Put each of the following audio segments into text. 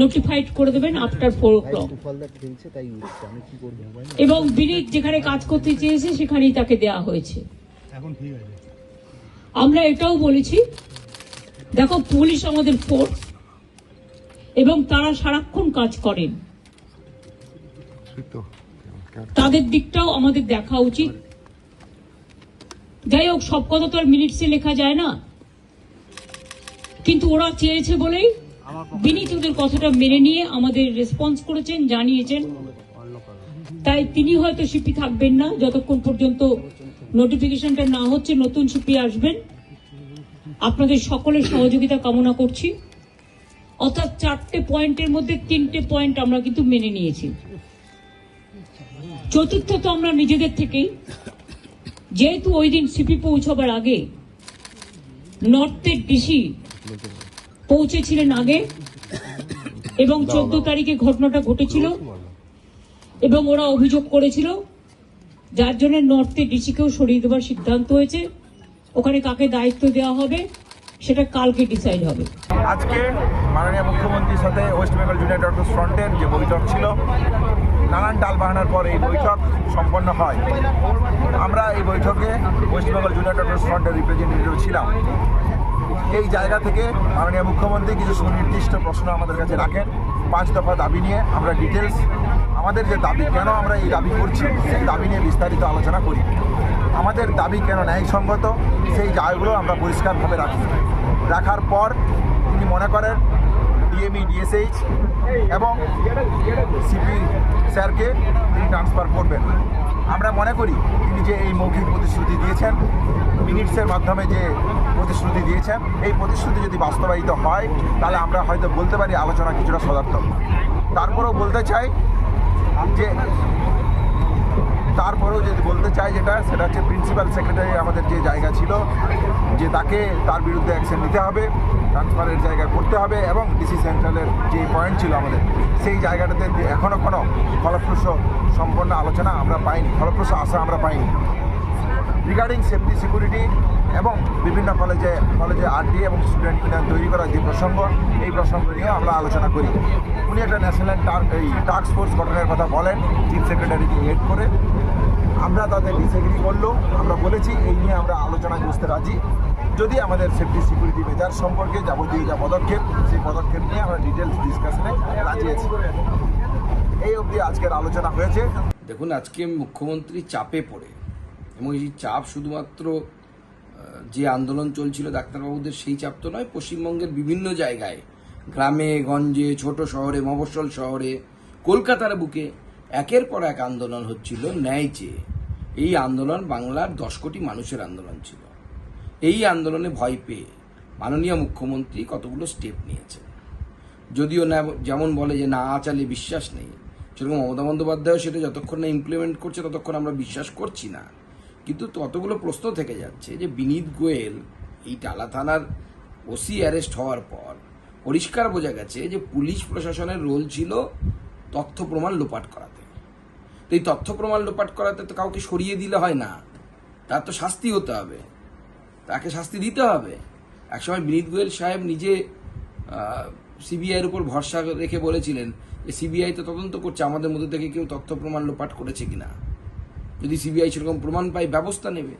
Notified করে দেবেন after four o'clock ফলদা খেলছে তাই উঠছে আমি কি করব? এবং বিনীত যেখানে কাজ করতে চেয়েছে সেখানেই তাকে দেয়া হয়েছে। আমরা এটাও বলেছি। দেখো পুলিশ আমাদের ফোর্স এবং তারা সারাক্ষণ কাজ করেন। তাদের দিকটাও আমাদের দেখা উচিত। যাই হোক সব কথা তো আর মিনিটসে লেখা যায় না। কিন্তু ওরা চেয়েছে বলেই বিনীত ওদের কথাটা মেনে নিয়ে আমাদের রেসপন্স করেছেন, জানিয়েছেন। তাই তিনি হয়তো সিপি থাকবেন না, যতক্ষণ পর্যন্ত নোটিফিকেশনটা না হচ্ছে, নতুন সিপি আসবেন। আপনাদের সকলের সহযোগিতা কামনা করছি। অর্থাৎ চারটে পয়েন্টের মধ্যে তিনটে পয়েন্ট আমরা কিন্তু মেনে নিয়েছি। চতুর্থ তো আমরা নিজেদের থেকেই। যেহেতু ওই দিন সিপি পৌঁছবার আগে নর্থের ডিসি পৌঁছেছিলেন আগে এবং চোদ্দ তারিখে ঘটনাটা ঘটেছিল এবং ওরা অভিযোগ করেছিল যার জন্য নর্থের ডিসিকেও সরিয়ে দেওয়ার সিদ্ধান্ত হয়েছে। ওখানে কাকে দায়িত্ব দেওয়া হবে সেটা কালকে ডিসাইড হবে। আজকে মাননীয় মুখ্যমন্ত্রীর সাথে ওয়েস্ট বেঙ্গল জুনিয়র ডক্টর ফ্রন্টের যে বৈঠক ছিল নানান টালবাহানার পর এই বৈঠক সম্পন্ন হয়। আমরা এই বৈঠকে ওয়েস্ট বেঙ্গল জুনিয়র ডক্টর ফ্রন্টের রিপ্রেজেন্টেটিভ ছিলাম। এই জায়গা থেকে মাননীয় মুখ্যমন্ত্রী কিছু সুনির্দিষ্ট প্রশ্ন আমাদের কাছে রাখেন। পাঁচ দফা দাবি নিয়ে আমরা ডিটেলস আমাদের যে দাবি, কেন আমরা এই দাবি করছি, সেই দাবি নিয়ে বিস্তারিত আলোচনা করি। আমাদের দাবি কেন ন্যায়সঙ্গত, সেই জায়গাগুলো আমরা পরিষ্কারভাবে রাখি। রাখার পর তিনি মনে করেন ডিএমই ডিএসএইচ এবং সিপি স্যারকে তিনি ট্রান্সফার করবেন। আমরা মনে করি তিনি যে এই মৌখিক প্রতিশ্রুতি দিয়েছেন, মিনিটসের মাধ্যমে যে প্রতিশ্রুতি দিয়েছেন, এই প্রতিশ্রুতি যদি বাস্তবায়িত হয়, তাহলে আমরা হয়তো বলতে পারি আলোচনা কিছুটা সদার্থক। তারপরেও বলতে চাই যে, তারপরেও যদি বলতে চাই যেটা, সেটা হচ্ছে প্রিন্সিপাল সেক্রেটারি আমাদের যে জায়গা ছিল যে তাকে তার বিরুদ্ধে অ্যাকশন নিতে হবে ট্রান্সফারের জায়গা করতে হবে এবং ডিসি সেন্ট্রালের যে পয়েন্ট ছিল আমাদের, সেই জায়গাটাতে এখনও কোনো ফলপ্রসূ সম্পন্ন আলোচনা আমরা পাইনি। ফলপ্রসূ আশা আমরা পাইনি। রিগার্ডিং সেফটি সিকিউরিটি এবং বিভিন্ন কলেজে কলেজে আরডি এবং স্টুডেন্ট ইউনিয়ন তৈরি করার যে প্রসঙ্গ, এই প্রসঙ্গ নিয়েও আমরা আলোচনা করি। উনি একটা ন্যাশনাল এই টাস্ক ফোর্স গঠনের কথা বলেন চিফ সেক্রেটারিকে হেড করে। আমরা তাদের ডিসএগ্রি করলেও আমরা বলেছি, এই নিয়ে আমরা আলোচনায় বসতে রাজি। যদি আমাদের সেফটি সিকিউরিটি মেজার সম্পর্কে যাবতীয় যা পদক্ষেপ, সেই পদক্ষেপ নিয়ে আমরা ডিটেলস ডিসকাশনে রাজি আছি। এই অবধি আজকের আলোচনা হয়েছে। দেখুন, আজকে মুখ্যমন্ত্রী চাপে পড়ে এবং এই চাপ শুধুমাত্র যে আন্দোলন চলছিল ডাক্তারবাবুদের, সেই চাপ তো নয়, পশ্চিমবঙ্গের বিভিন্ন জায়গায়, গ্রামে, গঞ্জে, ছোট শহরে, মফস্বল শহরে, কলকাতার বুকে একের পর এক আন্দোলন হচ্ছিল ন্যায় চেয়ে। এই আন্দোলন বাংলার দশ কোটি মানুষের আন্দোলন ছিল। এই আন্দোলনে ভয় পেয়ে মাননীয় মুখ্যমন্ত্রী কতগুলো স্টেপ নিয়েছেন। যদিও না, যেমন বলে যে না আচালে বিশ্বাস নেই, সেরকম মমতা বন্দ্যোপাধ্যায় সেটা যতক্ষণ না ইমপ্লিমেন্ট করছে ততক্ষণ আমরা বিশ্বাস করছি না। কিন্তু কতগুলো প্রশ্ন থেকে যাচ্ছে যে বিনীত গোয়েল এই টালা থানার ওসি অ্যারেস্ট হওয়ার পর পরিষ্কার বোঝা গেছে যে পুলিশ প্রশাসনের রোল ছিল তথ্য প্রমাণ লোপাট করাতে। তো এই তথ্য প্রমাণ লোপাট করাতে তো কাউকে সরিয়ে দিলে হয় না। তার তো শাস্তি হতে হবে। তাকে শাস্তি দিতে হবে। একসময় বিনীত গোয়েল সাহেব নিজে সিবিআইয়ের উপর ভরসা রেখে বলেছিলেন যে সিবিআই তো তদন্ত করছে, আমাদের মধ্যে থেকে কেউ তথ্য প্রমাণ লোপাট করেছে কিনা। যদি সিবিআই সেরকম প্রমাণ পায়, ব্যবস্থা নেবে।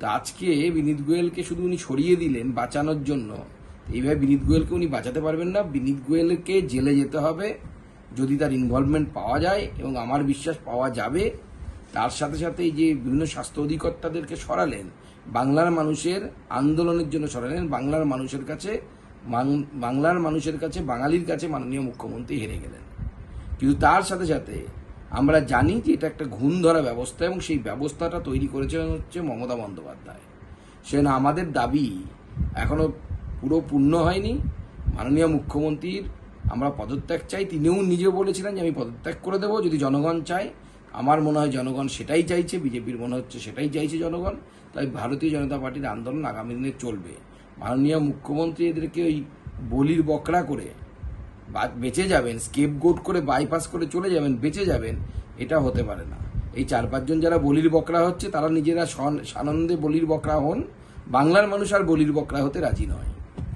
তা আজকে বিনীত গোয়েলকে শুধু উনি সরিয়ে দিলেন বাঁচানোর জন্য। এইভাবে বিনীত গোয়েলকে উনি বাঁচাতে পারবেন না। বিনীত গোয়েলকে জেলে যেতে হবে। যদি তার ইনভলভমেন্ট পাওয়া যায় এবং আমার বিশ্বাস পাওয়া যাবে, তার সাথে সাথে যে বিভিন্ন স্বাস্থ্য অধিকর্তাদেরকে সরালেন, বাংলার মানুষের আন্দোলনের জন্য সরালেন, বাংলার মানুষের কাছে বাংলার মানুষের কাছে, বাঙালির কাছে মাননীয় মুখ্যমন্ত্রী হেরে গেলেন। কিন্তু তার সাথে সাথে আমরা জানি যে এটা একটা ঘুণ ধরা ব্যবস্থা এবং সেই ব্যবস্থাটা তৈরি করেছেন হচ্ছে মমতা বন্দ্যোপাধ্যায়। সেন আমাদের দাবি এখনও পুরো পূর্ণ হয়নি। মাননীয় মুখ্যমন্ত্রীর আমরা পদত্যাগ চাই। তিনিও নিজে বলেছিলেন যে আমি পদত্যাগ করে দেবো, যদি জনগণ চায়। আমার মনে হয় জনগণ সেটাই চাইছে, বিজেপির মনে হচ্ছে সেটাই চাইছে জনগণ। তাই ভারতীয় জনতা পার্টির আন্দোলন আগামী দিনে চলবে। মাননীয় মুখ্যমন্ত্রী এদেরকে ওই বলির বকরা করে বেঁচে যাবেন, স্কেপ গোট করে বাইপাস করে চলে যাবেন, বেঁচে যাবেন, এটা হতে পারে না। এই চার পাঁচজন যারা বলির বকরা হচ্ছে, তারা নিজেরা সানন্দে বলির বকরা হন। বাংলার মানুষ আর বলির বকরা হতে রাজি নয়।